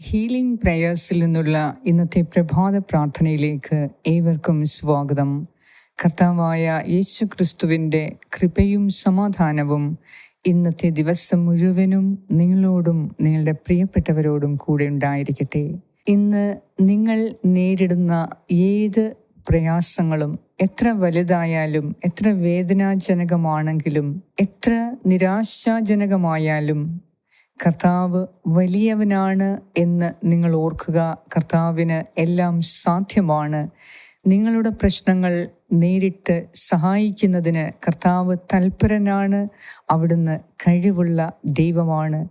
Healing പ്രയേഴ്സിൽ നിന്നുള്ള ഇന്നത്തെ പ്രഭാത പ്രാർത്ഥനയിലേക്ക് ഏവർക്കും സ്വാഗതം. കർത്താവായ യേശു ക്രിസ്തുവിന്റെ കൃപയും സമാധാനവും ഇന്നത്തെ ദിവസം മുഴുവനും നിങ്ങളോടും നിങ്ങളുടെ പ്രിയപ്പെട്ടവരോടും കൂടെ ഉണ്ടായിരിക്കട്ടെ. ഇന്ന് നിങ്ങൾ നേരിടുന്ന ഏത് പ്രയാസങ്ങളും എത്ര വലുതായാലും എത്ര വേദനാജനകമാണെങ്കിലും എത്ര നിരാശാജനകമായാലും കർത്താവ് വലിയവനാണ് എന്ന് നിങ്ങൾ ഓർക്കുക. കർത്താവിന് എല്ലാം സാധ്യമാണ്. നിങ്ങളുടെ പ്രശ്നങ്ങൾ നേരിട്ട് സഹായിക്കുന്നതിന് കർത്താവ് തൽപരനാണ്. അവിടുന്ന് കഴിവുള്ള ദൈവമാണ്.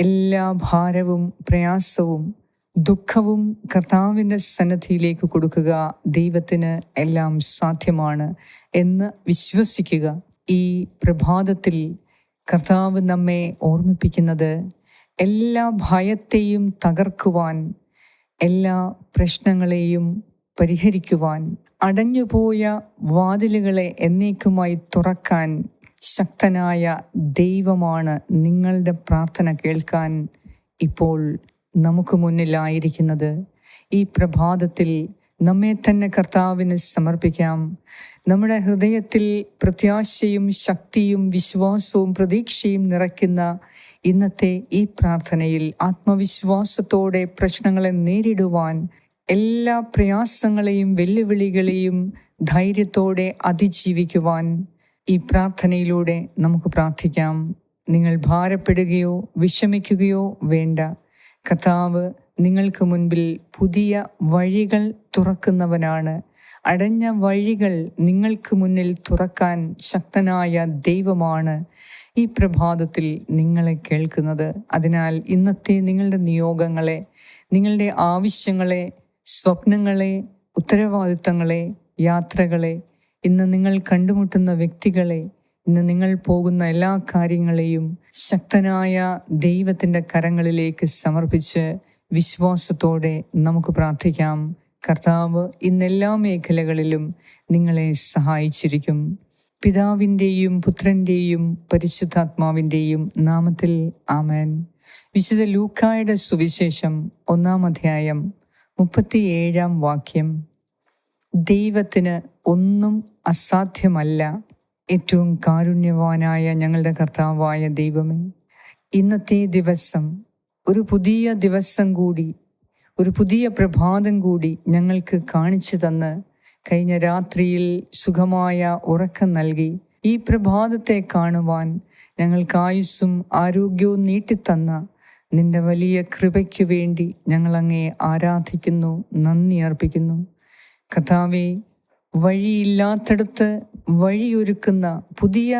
എല്ലാ ഭാരവും പ്രയാസവും ദുഃഖവും കർത്താവിന്റെ സന്നദ്ധിയിലേക്ക് കൊടുക്കുക. ദൈവത്തിന് എല്ലാം സാധ്യമാണ് എന്ന് വിശ്വസിക്കുക. ഈ പ്രഭാതത്തിൽ കർത്താവ് നമ്മെ ഓർമ്മിപ്പിക്കുന്നത് എല്ലാ ഭയത്തെയും തകർക്കുവാൻ എല്ലാ പ്രശ്നങ്ങളെയും പരിഹരിക്കുവാൻ അടഞ്ഞുപോയ വാതിലുകളെ എന്നേക്കുമായി തുറക്കാൻ ശക്തനായ ദൈവമാണ് നിങ്ങളുടെ പ്രാർത്ഥന കേൾക്കാൻ ഇപ്പോൾ നമുക്ക് മുന്നിലായിരിക്കുന്നത്. ഈ പ്രഭാതത്തിൽ നമ്മെ തന്നെ കർത്താവിന് സമർപ്പിക്കാം. നമ്മുടെ ഹൃദയത്തിൽ പ്രത്യാശയും ശക്തിയും വിശ്വാസവും പ്രതീക്ഷയും നിറയ്ക്കുന്ന ഇന്നത്തെ ഈ പ്രാർത്ഥനയിൽ ആത്മവിശ്വാസത്തോടെ പ്രശ്നങ്ങളെ നേരിടുവാൻ എല്ലാ പ്രയാസങ്ങളെയും വെല്ലുവിളികളെയും ധൈര്യത്തോടെ അതിജീവിക്കുവാൻ ഈ പ്രാർത്ഥനയിലൂടെ നമുക്ക് പ്രാർത്ഥിക്കാം. നിങ്ങൾ ഭാരപ്പെടുകയോ വിഷമിക്കുകയോ വേണ്ട. കർത്താവ് നിങ്ങൾക്ക് മുൻപിൽ പുതിയ വഴികൾ തുറക്കുന്നവനാണ്. അടഞ്ഞ വഴികൾ നിങ്ങൾക്ക് മുന്നിൽ തുറക്കാൻ ശക്തനായ ദൈവമാണ് ഈ പ്രഭാതത്തിൽ നിങ്ങളെ കേൾക്കുന്നത്. അതിനാൽ ഇന്നത്തെ നിങ്ങളുടെ നിയോഗങ്ങളെ നിങ്ങളുടെ ആവശ്യങ്ങളെ സ്വപ്നങ്ങളെ ഉത്തരവാദിത്തങ്ങളെ യാത്രകളെ ഇന്ന് നിങ്ങൾ കണ്ടുമുട്ടുന്ന വ്യക്തികളെ ഇന്ന് നിങ്ങൾ പോകുന്ന എല്ലാ കാര്യങ്ങളെയും ശക്തനായ ദൈവത്തിന്റെ കരങ്ങളിലേക്ക് സമർപ്പിച്ച് വിശ്വാസത്തോടെ നമുക്ക് പ്രാർത്ഥിക്കാം. കർത്താവ് ഇന്നെല്ലാ മേഖലകളിലും നിങ്ങളെ സഹായിച്ചിരിക്കും. പിതാവിന്റെയും പുത്രന്റെയും പരിശുദ്ധാത്മാവിന്റെയും നാമത്തിൽ ആമേൻ. വിശുദ്ധ ലൂക്കായുടെ സുവിശേഷം ഒന്നാം അധ്യായം മുപ്പത്തിയേഴാം വാക്യം. ദൈവത്തിന് ഒന്നും അസാധ്യമല്ല. ഏറ്റവും കാരുണ്യവാനായ ഞങ്ങളുടെ കർത്താവായ ദൈവമേ ഇന്നത്തെ ദിവസം ഒരു പുതിയ ദിവസം കൂടി ഒരു പുതിയ പ്രഭാതം കൂടി ഞങ്ങൾക്ക് കാണിച്ചു തന്ന് കഴിഞ്ഞ രാത്രിയിൽ സുഖമായ ഉറക്കം നൽകി. ഈ പ്രഭാതത്തെ കാണുവാൻ ഞങ്ങൾക്ക് ആയുസ്സും ആരോഗ്യവും നീട്ടിത്തന്ന നിന്റെ വലിയ കൃപയ്ക്ക് വേണ്ടി ഞങ്ങൾ ആരാധിക്കുന്നു നന്ദി അർപ്പിക്കുന്നു. കഥാവെ വഴിയില്ലാത്തടത്ത് വഴിയൊരുക്കുന്ന പുതിയ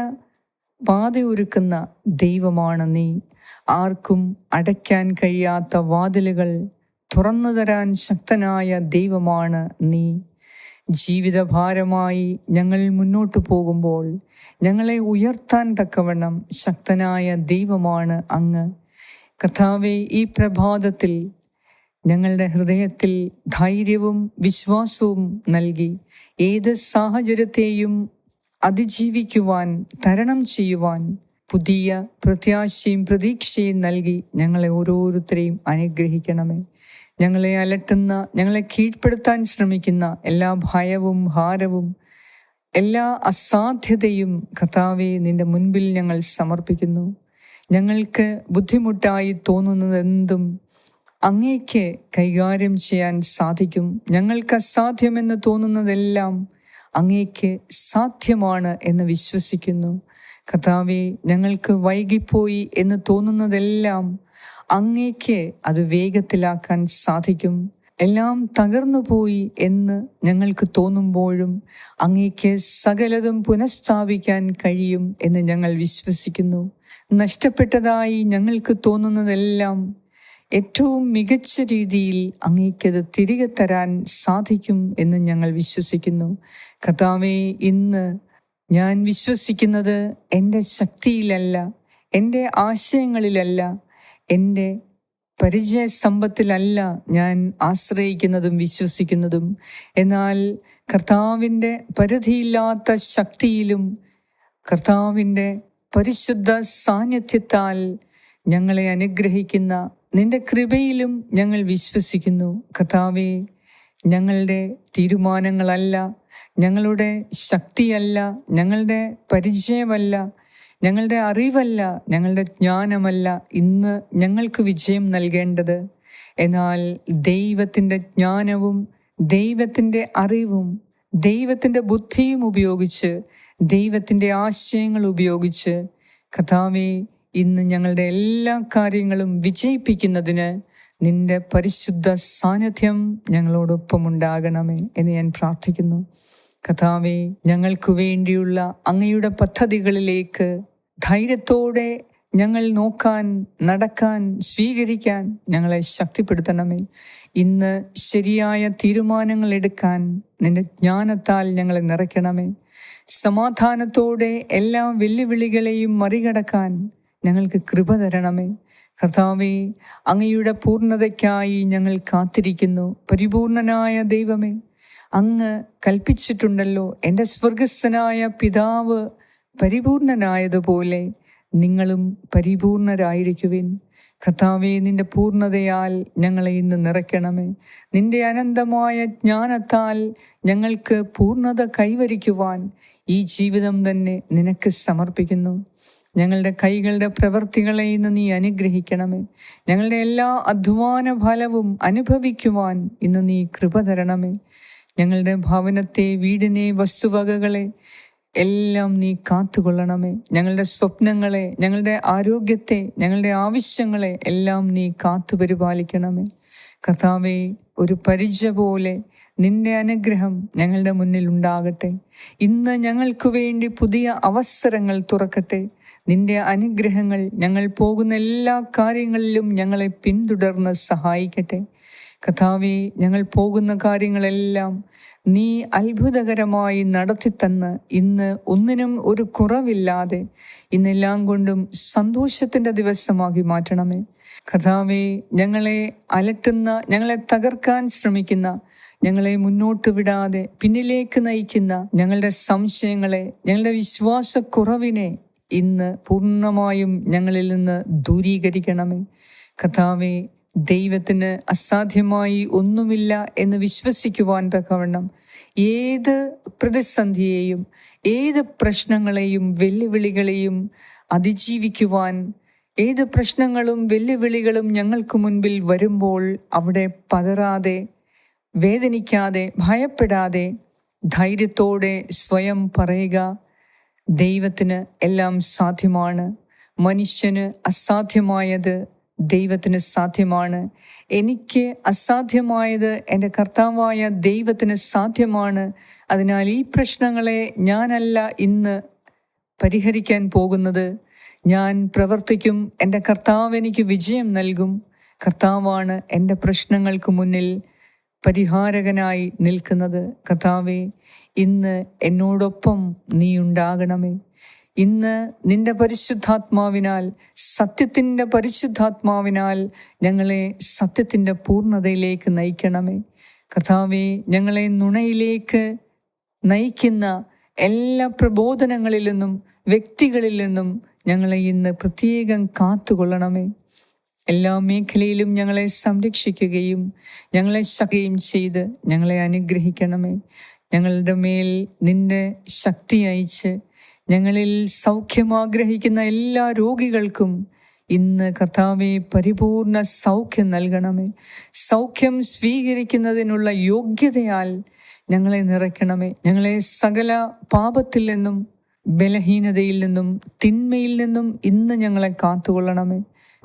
പാതയൊരുക്കുന്ന ദൈവമാണ് നീ. ആർക്കും അടയ്ക്കാൻ കഴിയാത്ത വാതിലുകൾ തുറന്നു തരാൻ ശക്തനായ ദൈവമാണ് നീ. ജീവിതഭാരമായി ഞങ്ങൾ മുന്നോട്ട് പോകുമ്പോൾ ഞങ്ങളെ ഉയർത്താൻ തക്കവണ്ണം ശക്തനായ ദൈവമാണ് അങ്ങ്. കഥാവെ ഈ പ്രഭാതത്തിൽ ഞങ്ങളുടെ ഹൃദയത്തിൽ ധൈര്യവും വിശ്വാസവും നൽകി ഏത് സാഹചര്യത്തെയും അതിജീവിക്കുവാൻ തരണം ചെയ്യുവാൻ പുതിയ പ്രത്യാശയും പ്രതീക്ഷയും നൽകി ഞങ്ങളെ ഓരോരുത്തരെയും അനുഗ്രഹിക്കണമേ. ഞങ്ങളെ അലട്ടുന്ന ഞങ്ങളെ കീഴ്പ്പെടുത്താൻ ശ്രമിക്കുന്ന എല്ലാ ഭയവും ഭാരവും എല്ലാ അസാധ്യതയും കഥാവെ നിന്റെ മുൻപിൽ ഞങ്ങൾ സമർപ്പിക്കുന്നു. ഞങ്ങൾക്ക് ബുദ്ധിമുട്ടായി തോന്നുന്നത് എന്തും അങ്ങേക്ക് കൈകാര്യം ചെയ്യാൻ സാധിക്കും. ഞങ്ങൾക്ക് അസാധ്യമെന്ന് തോന്നുന്നതെല്ലാം അങ്ങേക്ക് സാധ്യമാണ് എന്ന് വിശ്വസിക്കുന്നു. കഥാവെ ഞങ്ങൾക്ക് വൈകിപ്പോയി എന്ന് തോന്നുന്നതെല്ലാം അങ്ങേക്ക് അത് വേഗത്തിലാക്കാൻ സാധിക്കും. എല്ലാം തകർന്നു പോയി എന്ന് ഞങ്ങൾക്ക് തോന്നുമ്പോഴും അങ്ങേക്ക് സകലതും പുനഃസ്ഥാപിക്കാൻ കഴിയും എന്ന് ഞങ്ങൾ വിശ്വസിക്കുന്നു. നഷ്ടപ്പെട്ടതായി ഞങ്ങൾക്ക് തോന്നുന്നതെല്ലാം ഏറ്റവും മികച്ച രീതിയിൽ അങ്ങേക്കത് തിരികെ തരാൻ സാധിക്കും എന്ന് ഞങ്ങൾ വിശ്വസിക്കുന്നു. കർത്താവേ ഇന്ന് ഞാൻ വിശ്വസിക്കുന്നത് എന്റെ ശക്തിയിലല്ല എന്റെ ആശയങ്ങളിലല്ല എന്റെ പരിചയ സമ്പത്തിലല്ല ഞാൻ ആശ്രയിക്കുന്നതും വിശ്വസിക്കുന്നതും. എന്നാൽ കർത്താവിന്റെ പരിധിയില്ലാത്ത ശക്തിയിലും കർത്താവിന്റെ പരിശുദ്ധ സാന്നിധ്യത്താൽ ഞങ്ങളെ അനുഗ്രഹിക്കുന്ന നിന്റെ കൃപയിലും ഞങ്ങൾ വിശ്വസിക്കുന്നു. കഥാവേ ഞങ്ങളുടെ തീരുമാനങ്ങളല്ല ഞങ്ങളുടെ ശക്തിയല്ല ഞങ്ങളുടെ പരിചയമല്ല ഞങ്ങളുടെ അറിവല്ല ഞങ്ങളുടെ ജ്ഞാനമല്ല. ഇന്ന് ഞങ്ങൾക്ക് വിജയം നൽകേണ്ടത് എന്നാൽ ദൈവത്തിന്റെ ജ്ഞാനവും ദൈവത്തിന്റെ അറിവും ദൈവത്തിന്റെ ബുദ്ധിയും ഉപയോഗിച്ച് ദൈവത്തിന്റെ ആശയങ്ങൾ ഉപയോഗിച്ച്. കഥാവെ ഇന്ന് ഞങ്ങളുടെ എല്ലാ കാര്യങ്ങളും വിജയിപ്പിക്കുന്നതിന് നിന്റെ പരിശുദ്ധ സാന്നിധ്യം ഞങ്ങളോടൊപ്പം ഉണ്ടാകണമേ എന്ന് ഞാൻ പ്രാർത്ഥിക്കുന്നു. കഥാവെ ഞങ്ങൾക്ക് വേണ്ടിയുള്ള അങ്ങയുടെ പദ്ധതികളിലേക്ക് ധൈര്യത്തോടെ ഞങ്ങൾ നോക്കാൻ നടക്കാൻ സ്വീകരിക്കാൻ ഞങ്ങളെ ശക്തിപ്പെടുത്തണമേ. ഇന്ന് ശരിയായ തീരുമാനങ്ങൾ എടുക്കാൻ നിന്റെ ജ്ഞാനത്താൽ ഞങ്ങളെ നിറയ്ക്കണമേ. സമാധാനത്തോടെ എല്ലാ വെല്ലുവിളികളെയും മറികടക്കാൻ ഞങ്ങൾക്ക് കൃപ തരണമേ. കർത്താവേ അങ്ങയുടെ പൂർണതയ്ക്കായി ഞങ്ങൾ കാത്തിരിക്കുന്നു. പരിപൂർണനായ ദൈവമേ അങ്ങ് കൽപ്പിച്ചിട്ടുണ്ടല്ലോ എന്റെ സ്വർഗസ്ഥനായ പിതാവ് പരിപൂർണനായതുപോലെ നിങ്ങളും പരിപൂർണരായിരിക്കുവിൻ. കർത്താവെ നിന്റെ പൂർണതയാൽ ഞങ്ങളെ ഇന്ന് നിറയ്ക്കണമേ. നിന്റെ അനന്തമായ ജ്ഞാനത്താൽ ഞങ്ങൾക്ക് പൂർണത കൈവരിക്കുവാൻ ഈ ജീവിതം തന്നെ നിനക്ക് സമർപ്പിക്കുന്നു. ഞങ്ങളുടെ കൈകളുടെ പ്രവൃത്തികളെ ഇന്ന് നീ അനുഗ്രഹിക്കണമേ. ഞങ്ങളുടെ എല്ലാ അധ്വാന ഫലവും അനുഭവിക്കുവാൻ ഇന്ന് നീ കൃപ തരണമേ. ഞങ്ങളുടെ ഭവനത്തെ വീടിനെ വസ്തുവകകളെ എല്ലാം നീ കാത്തുകൊള്ളണമേ. ഞങ്ങളുടെ സ്വപ്നങ്ങളെ ഞങ്ങളുടെ ആരോഗ്യത്തെ ഞങ്ങളുടെ ആവശ്യങ്ങളെ എല്ലാം നീ കാത്തു പരിപാലിക്കണമേ. കർത്താവെ ഒരു പരിച പോലെ നിന്റെ അനുഗ്രഹം ഞങ്ങളുടെ മുന്നിൽ ഉണ്ടാകട്ടെ. ഇന്ന് ഞങ്ങൾക്ക് വേണ്ടി പുതിയ അവസരങ്ങൾ തുറക്കട്ടെ. നിന്റെ അനുഗ്രഹങ്ങൾ ഞങ്ങൾ പോകുന്ന എല്ലാ കാര്യങ്ങളിലും ഞങ്ങളെ പിന്തുടർന്ന് സഹായിക്കട്ടെ. കഥാവി ഞങ്ങൾ പോകുന്ന കാര്യങ്ങളെല്ലാം നീ അത്ഭുതകരമായി നടത്തിത്തന്ന് ഇന്ന് ഒന്നിനും ഒരു കുറവില്ലാതെ ഇന്നെല്ലാം കൊണ്ടും സന്തോഷത്തിന്റെ ദിവസമാക്കി മാറ്റണമേ. കഥാവി ഞങ്ങളെ അലട്ടുന്ന ഞങ്ങളെ തകർക്കാൻ ശ്രമിക്കുന്ന ഞങ്ങളെ മുന്നോട്ട് വിടാതെ പിന്നിലേക്ക് നയിക്കുന്ന ഞങ്ങളുടെ സംശയങ്ങളെ ഞങ്ങളുടെ വിശ്വാസക്കുറവിനെ ഇന്ന് പൂർണമായും ഞങ്ങളിൽ നിന്ന് ദൂരീകരിക്കണമേ. കഥാവെ ദൈവത്തിന് അസാധ്യമായി ഒന്നുമില്ല എന്ന് വിശ്വസിക്കുവാൻ തക്കവണ്ണം ഏത് പ്രതിസന്ധിയെയും ഏത് പ്രശ്നങ്ങളെയും വെല്ലുവിളികളെയും അതിജീവിക്കുവാൻ ഏത് പ്രശ്നങ്ങളും വെല്ലുവിളികളും ഞങ്ങൾക്ക് മുൻപിൽ വരുമ്പോൾ അവിടെ പതറാതെ വേദനിക്കാതെ ഭയപ്പെടാതെ ധൈര്യത്തോടെ സ്വയം പറയുക ദൈവത്തിന് എല്ലാം സാധ്യമാണ്. മനുഷ്യന് അസാധ്യമായത് ദൈവത്തിന് സാധ്യമാണ്. എനിക്ക് അസാധ്യമായത് എന്റെ കർത്താവായ ദൈവത്തിന് സാധ്യമാണ്. അതിനാൽ ഈ പ്രശ്നങ്ങളെ ഞാനല്ല ഇന്ന് പരിഹരിക്കാൻ പോകുന്നത്. ഞാൻ പ്രവർത്തിക്കും എന്റെ കർത്താവ് എനിക്ക് വിജയം നൽകും. കർത്താവാണ് എന്റെ പ്രശ്നങ്ങൾക്ക് മുന്നിൽ പരിഹാരകനായി നിൽക്കുന്നത് കഥാവേ ഇന്ന് എന്നോടൊപ്പം നീ ഉണ്ടാകണമേ. ഇന്ന് നിന്റെ പരിശുദ്ധാത്മാവിനാൽ സത്യത്തിന്റെ പരിശുദ്ധാത്മാവിനാൽ ഞങ്ങളെ സത്യത്തിന്റെ പൂർണതയിലേക്ക് നയിക്കണമേ. കഥാവേ ഞങ്ങളെ നുണയിലേക്ക് നയിക്കുന്ന എല്ലാ പ്രബോധനങ്ങളിൽ നിന്നും വ്യക്തികളിൽ നിന്നും ഞങ്ങളെ ഇന്ന് പ്രത്യേകം കാത്തുകൊള്ളണമേ. എല്ലാ മേഖലയിലും ഞങ്ങളെ സംരക്ഷിക്കുകയും ഞങ്ങളെ ശകുകയും ചെയ്ത് ഞങ്ങളെ അനുഗ്രഹിക്കണമേ. ഞങ്ങളുടെ മേൽ നിന്റെ ശക്തി അയച്ച് ഞങ്ങളിൽ സൗഖ്യം ആഗ്രഹിക്കുന്ന എല്ലാ രോഗികൾക്കും ഇന്ന് കർത്താവെ പരിപൂർണ സൗഖ്യം നൽകണമേ. സൗഖ്യം സ്വീകരിക്കുന്നതിനുള്ള യോഗ്യതയാൽ ഞങ്ങളെ നിറയ്ക്കണമേ. ഞങ്ങളെ സകല പാപത്തിൽ നിന്നും ബലഹീനതയിൽ നിന്നും തിന്മയിൽ നിന്നും ഇന്ന് ഞങ്ങളെ കാത്തുകൊള്ളണമേ.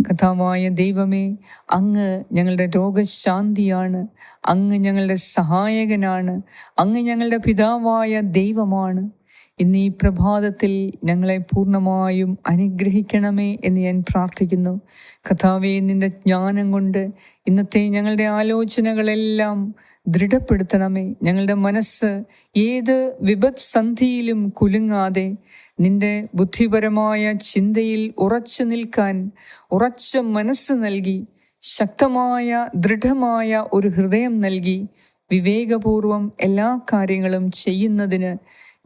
കഥാവായ ദൈവമേ അങ്ങ് ഞങ്ങളുടെ രോഗശാന്തിയാണ് അങ്ങ് ഞങ്ങളുടെ സഹായകനാണ് അങ്ങ് ഞങ്ങളുടെ പിതാവായ ദൈവമാണ്. ഇന്ന് ഈ പ്രഭാതത്തിൽ ഞങ്ങളെ പൂർണമായും അനുഗ്രഹിക്കണമേ എന്ന് ഞാൻ പ്രാർത്ഥിക്കുന്നു. കഥാവെ നിന്റെ ജ്ഞാനം കൊണ്ട് ഇന്നത്തെ ഞങ്ങളുടെ ആലോചനകളെല്ലാം ദൃഢപ്പെടുത്തണമേ. ഞങ്ങളുടെ മനസ്സ് ഏത് വിപത് സന്ധിയിലും കുലുങ്ങാതെ നിന്റെ ബുദ്ധിപരമായ ചിന്തയിൽ ഉറച്ചു നിൽക്കാൻ ഉറച്ച മനസ്സ് നൽകി ശക്തമായ ദൃഢമായ ഒരു ഹൃദയം നൽകി വിവേകപൂർവം എല്ലാ കാര്യങ്ങളും ചെയ്യുന്നതിന്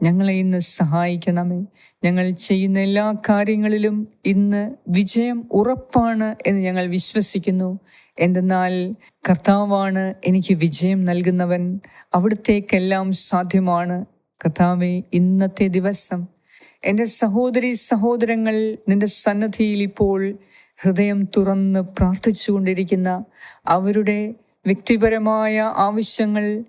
ഞങ്ങളെ ഇന്ന് സഹായിക്കണമേ. ഞങ്ങൾ ചെയ്യുന്ന എല്ലാ കാര്യങ്ങളിലും ഇന്ന് വിജയം ഉറപ്പാണ് എന്ന് ഞങ്ങൾ വിശ്വസിക്കുന്നു. എന്തെന്നാൽ കർത്താവാണ് എനിക്ക് വിജയം നൽകുന്നവൻ. അവിടുത്തേക്കെല്ലാം സാധ്യമാണ്. കർത്താവെ ഇന്നത്തെ ദിവസം എന്റെ സഹോദരി സഹോദരങ്ങൾ നിന്റെ സന്നദ്ധിയിൽ ഇപ്പോൾ ഹൃദയം തുറന്ന് പ്രാർത്ഥിച്ചുകൊണ്ടിരിക്കുന്ന അവരുടെ വ്യക്തിപരമായ ആവശ്യങ്ങൾ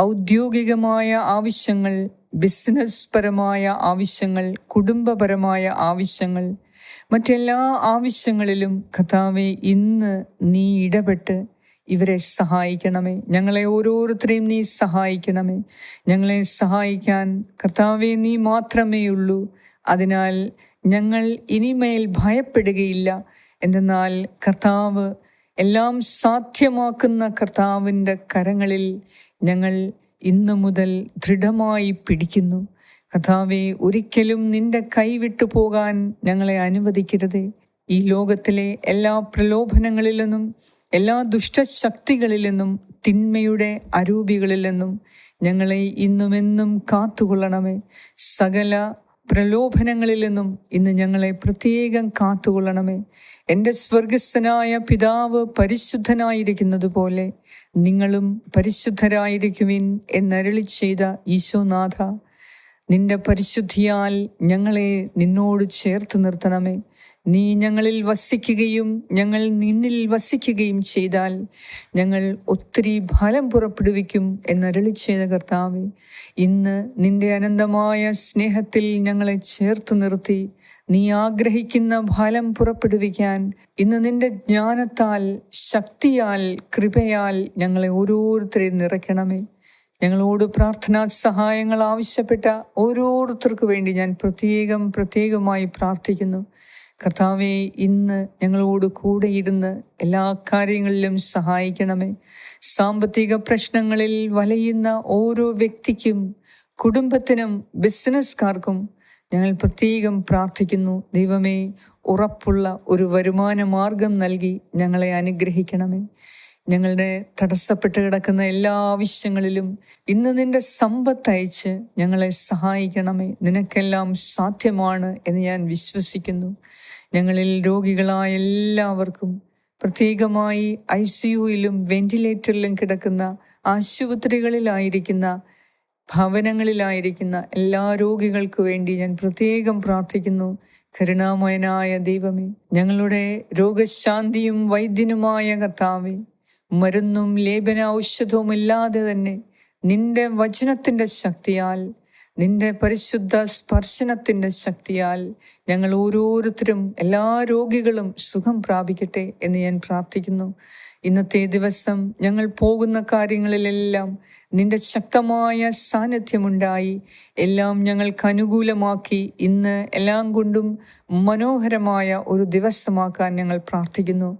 ഔദ്യോഗികമായ ആവശ്യങ്ങൾ ബിസിനസ് പരമായ ആവശ്യങ്ങൾ കുടുംബപരമായ ആവശ്യങ്ങൾ മറ്റെല്ലാ ആവശ്യങ്ങളിലും കഥാവെ ഇന്ന് നീ ഇടപെട്ട് ഇവരെ സഹായിക്കണമേ. ഞങ്ങളെ ഓരോരുത്തരെയും നീ സഹായിക്കണമേ. ഞങ്ങളെ സഹായിക്കാൻ കർത്താവെ നീ മാത്രമേ ഉള്ളൂ. അതിനാൽ ഞങ്ങൾ ഇനിമേൽ ഭയപ്പെടുകയില്ല. എന്തെന്നാൽ കർത്താവ് എല്ലാം സാധ്യമാക്കുന്ന കർത്താവിന്റെ കരങ്ങളിൽ ഞങ്ങൾ ഇന്നു മുതൽ ദൃഢമായി പിടിക്കുന്നു. കഥാവെ ഒരിക്കലും നിന്റെ കൈവിട്ടു പോകാൻ ഞങ്ങളെ അനുവദിക്കരുതേ. ഈ ലോകത്തിലെ എല്ലാ പ്രലോഭനങ്ങളിൽ നിന്നും എല്ലാ ദുഷ്ടശക്തികളിൽ നിന്നും തിന്മയുടെ അരൂപികളിൽ നിന്നും ഞങ്ങളെ ഇന്നുമെന്നും കാത്തുകൊള്ളണമേ. സകല പ്രലോഭനങ്ങളിൽ നിന്നും ഇന്ന് ഞങ്ങളെ പ്രത്യേകം കാത്തുകൊള്ളണമേ. എന്റെ സ്വർഗസ്ഥനായ പിതാവ് പരിശുദ്ധനായിരിക്കുന്നത് നിങ്ങളും പരിശുദ്ധരായിരിക്കുവിൻ എന്നരളി ചെയ്ത ഈശോനാഥ. നിന്റെ പരിശുദ്ധിയാൽ ഞങ്ങളെ നിന്നോട് ചേർത്ത് നിർത്തണമേ. നീ ഞങ്ങളിൽ വസിക്കുകയും ഞങ്ങൾ നിന്നിൽ വസിക്കുകയും ചെയ്താൽ ഞങ്ങൾ ഒത്തിരി ഫലം പുറപ്പെടുവിക്കും എന്നരളി ചെയ്ത കർത്താവെ. ഇന്ന് നിന്റെ അനന്തമായ സ്നേഹത്തിൽ ഞങ്ങളെ ചേർത്ത് നിർത്തി നീ ആഗ്രഹിക്കുന്ന ഫലം പുറപ്പെടുവിക്കാൻ ഇന്ന് നിന്റെ ജ്ഞാനത്താൽ ശക്തിയാൽ കൃപയാൽ ഞങ്ങളെ ഓരോരുത്തരെയും നിറയ്ക്കണമേ. ഞങ്ങളോട് പ്രാർത്ഥനാ സഹായങ്ങൾ ആവശ്യപ്പെട്ട ഓരോരുത്തർക്കു വേണ്ടി ഞാൻ പ്രത്യേകം പ്രത്യേകമായി പ്രാർത്ഥിക്കുന്നു. കർത്താവെ ഇന്ന് ഞങ്ങളോട് കൂടെ ഇരുന്ന് എല്ലാ കാര്യങ്ങളിലും സഹായിക്കണമേ. സാമ്പത്തിക പ്രശ്നങ്ങളിൽ വലയുന്ന ഓരോ വ്യക്തിക്കും കുടുംബത്തിനും ബിസിനസ്സുകാർക്കും ഞങ്ങൾ പ്രത്യേകം പ്രാർത്ഥിക്കുന്നു. ദൈവമേ ഉറപ്പുള്ള ഒരു വരുമാന മാർഗം നൽകി ഞങ്ങളെ അനുഗ്രഹിക്കണമേ. ഞങ്ങളുടെ തടസ്സപ്പെട്ട് കിടക്കുന്ന എല്ലാ ആവശ്യങ്ങളിലും ഇന്ന് നിന്റെ സമ്പത്ത് അയച്ച് ഞങ്ങളെ സഹായിക്കണമേ. നിനക്കെല്ലാം സാധ്യമാണ് എന്ന് ഞാൻ വിശ്വസിക്കുന്നു. ഞങ്ങളിൽ രോഗികളായ എല്ലാവർക്കും പ്രത്യേകമായി ഐ സി യുയിലും വെന്റിലേറ്ററിലും കിടക്കുന്ന ആശുപത്രികളിലായിരിക്കുന്ന ഭവനങ്ങളിലായിരിക്കുന്ന എല്ലാ രോഗികൾക്കു വേണ്ടി ഞാൻ പ്രത്യേകം പ്രാർത്ഥിക്കുന്നു. കരുണാമയനായ ദൈവമേ ഞങ്ങളുടെ രോഗശാന്തിയും വൈദ്യനുമായ കർത്താവേ മരുന്നും ലേപന ഔഷധവും ഇല്ലാതെ തന്നെ നിന്റെ വചനത്തിന്റെ ശക്തിയാൽ നിന്റെ പരിശുദ്ധ സ്പർശനത്തിന്റെ ശക്തിയാൽ ഞങ്ങൾ ഓരോരുത്തരും എല്ലാ രോഗികളും സുഖം പ്രാപിക്കട്ടെ എന്ന് ഞാൻ പ്രാർത്ഥിക്കുന്നു. ഇന്നത്തെ ദിവസം ഞങ്ങൾ പോകുന്ന കാര്യങ്ങളിലെല്ലാം നിന്റെ ശക്തമായ സാന്നിധ്യമുണ്ടായി. എല്ലാം ഞങ്ങൾക്ക് അനുകൂലമാക്കി ഇന്ന് എല്ലാം കൊണ്ടും മനോഹരമായ ഒരു ദിവസമാക്കാൻ ഞങ്ങൾ പ്രാർത്ഥിക്കുന്നു.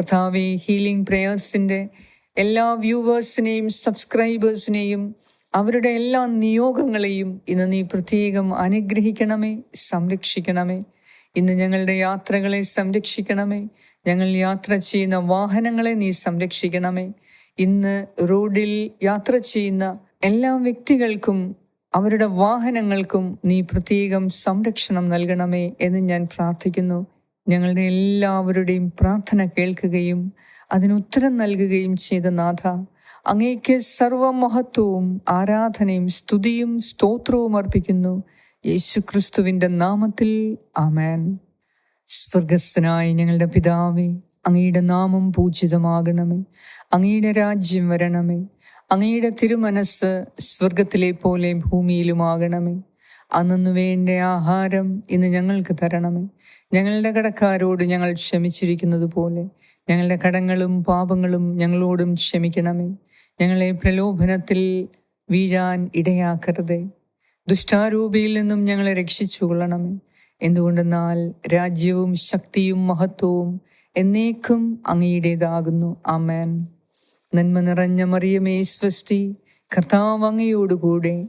കഥാവെ ഹീലിംഗ് പ്രേയേഴ്സിന്റെ എല്ലാ വ്യൂവേഴ്സിനെയും സബ്സ്ക്രൈബേഴ്സിനെയും അവരുടെ എല്ലാ നിയോഗങ്ങളെയും ഇന്ന് നീ പ്രത്യേകം അനുഗ്രഹിക്കണമേ സംരക്ഷിക്കണമേ. ഇന്ന് ഞങ്ങളുടെ യാത്രകളെ സംരക്ഷിക്കണമേ ഞങ്ങൾ യാത്ര ചെയ്യുന്ന വാഹനങ്ങളെ നീ സംരക്ഷിക്കണമേ. ഇന്ന് റോഡിൽ യാത്ര ചെയ്യുന്ന എല്ലാ വ്യക്തികൾക്കും അവരുടെ വാഹനങ്ങൾക്കും നീ പ്രത്യേകം സംരക്ഷണം നൽകണമേ എന്ന് ഞാൻ പ്രാർത്ഥിക്കുന്നു. ഞങ്ങളുടെ എല്ലാവരുടെയും പ്രാർത്ഥന കേൾക്കുകയും അതിന് ഉത്തരം നൽകുകയും ചെയ്ത നാഥ അങ്ങേക്ക് സർവമഹത്വവും ആരാധനയും സ്തുതിയും സ്തോത്രവും അർപ്പിക്കുന്നു. യേശു ക്രിസ്തുവിന്റെ നാമത്തിൽ ആമേൻ. സ്വർഗസ്ഥനായ ഞങ്ങളുടെ പിതാവേ അങ്ങയുടെ നാമം പൂജിതമാകണമേ. അങ്ങയുടെ രാജ്യം വരണമേ. അങ്ങയുടെ തിരുമനസ് സ്വർഗത്തിലെ പോലെ ഭൂമിയിലുമാകണമേ. അന്നു വേണ്ട ആഹാരം ഇന്ന് ഞങ്ങൾക്ക് തരണമേ. ഞങ്ങളുടെ കടക്കാരോട് ഞങ്ങൾ ക്ഷമിച്ചിരിക്കുന്നത് പോലെ ഞങ്ങളുടെ കടങ്ങളും പാപങ്ങളും ഞങ്ങളോടും ക്ഷമിക്കണമേ. ഞങ്ങളെ പ്രലോഭനത്തിൽ വീഴാൻ ഇടയാക്കരുതേ. ദുഷ്ടാരൂപിയിൽ നിന്നും ഞങ്ങളെ രക്ഷിച്ചുകൊള്ളണമേ. എന്തുകൊണ്ടെന്നാൽ രാജ്യവും ശക്തിയും മഹത്വവും എന്നേക്കും അങ്ങയുടേതാകുന്നു. ആമേൻ. നന്മ നിറഞ്ഞ മറിയമേ സ്വസ്തി കർത്താവ് അങ്ങയോടുകൂടെ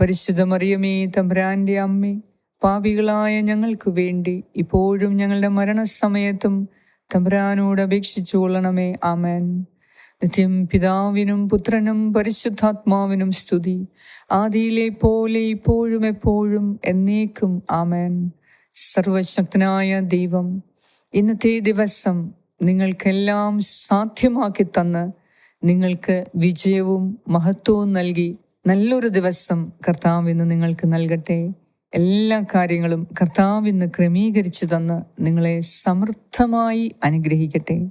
പരിശുദ്ധ മറിയമേ തമ്പ്രാന്റെ അമ്മേ പാപികളായ ഞങ്ങൾക്ക് വേണ്ടി ഇപ്പോഴും ഞങ്ങളുടെ മരണസമയത്തും തമ്പ്രാനോട് അപേക്ഷിച്ചു കൊള്ളണമേ. ആമേൻ. നിത്യം പിതാവിനും പുത്രനും പരിശുദ്ധാത്മാവിനും സ്തുതി. ആദിയിലെ പോലെ ഇപ്പോഴും എപ്പോഴും എന്നേക്കും ആമേൻ. സർവശക്തനായ ദൈവം ഇന്നത്തെ ദിവസം നിങ്ങൾക്കെല്ലാം സാധ്യമാക്കി തന്ന് നിങ്ങൾക്ക് വിജയവും മഹത്വവും നൽകി നല്ലൊരു ദിവസം കർത്താവ് ഇന്ന് നിങ്ങൾക്ക് നൽകട്ടെ. എല്ലാ കാര്യങ്ങളും കർത്താവ് ഇന്ന് ക്രമീകരിച്ചു തന്ന് നിങ്ങളെ സമൃദ്ധമായി അനുഗ്രഹിക്കട്ടെ.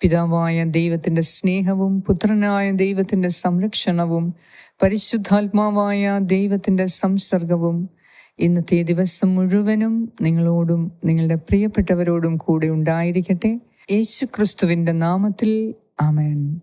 പിതാവായ ദൈവത്തിന്റെ സ്നേഹവും പുത്രനായ ദൈവത്തിന്റെ സംരക്ഷണവും പരിശുദ്ധാത്മാവായ ദൈവത്തിന്റെ സംസർഗവും ഇന്നത്തെ ദിവസം മുഴുവനും നിങ്ങളോടും നിങ്ങളുടെ പ്രിയപ്പെട്ടവരോടും കൂടെ ഉണ്ടായിരിക്കട്ടെ. യേശു ക്രിസ്തുവിന്റെ നാമത്തിൽ ആമേൻ.